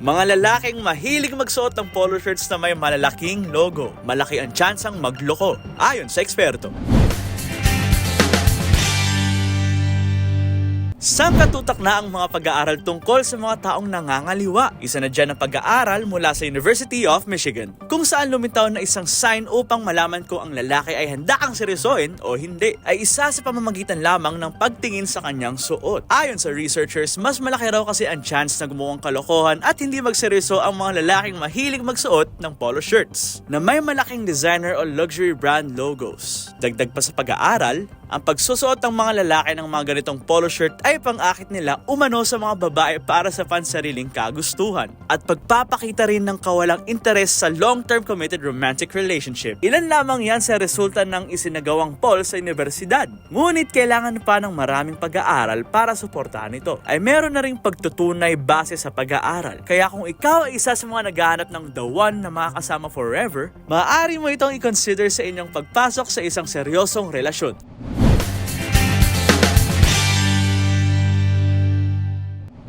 Mga lalaking mahilig magsuot ng polo shirts na may malalaking logo. Malaki ang tsansang magloko, ayon sa eksperto. Saan katutak na ang mga pag-aaral tungkol sa mga taong nangangaliwa? Isa na dyan ang pag-aaral mula sa University of Michigan, kung saan lumitaw na isang sign upang malaman kung ang lalaki ay handa kang seryosohin o hindi, ay isa sa pamamagitan lamang ng pagtingin sa kanyang suot. Ayon sa researchers, mas malaki raw kasi ang chance na gumuwang kalokohan at hindi magseryoso ang mga lalaking mahilig magsuot ng polo shirts na may malaking designer o luxury brand logos. Dagdag pa sa pag-aaral, ang pagsusuot ng mga lalaki ng mga ganitong polo shirt ay pang-akit nila umano sa mga babae para sa pansariling kagustuhan at pagpapakita rin ng kawalang interes sa long-term committed romantic relationship. Ilan lamang yan sa resulta ng isinagawang poll sa universidad. Ngunit kailangan pa ng maraming pag-aaral para suportahan ito. Ay meron na ring pagtutunay base sa pag-aaral. Kaya kung ikaw ay isa sa mga naghahanap ng the one na makakasama forever, maaari mo itong i-consider sa inyong pagpasok sa isang seryosong relasyon.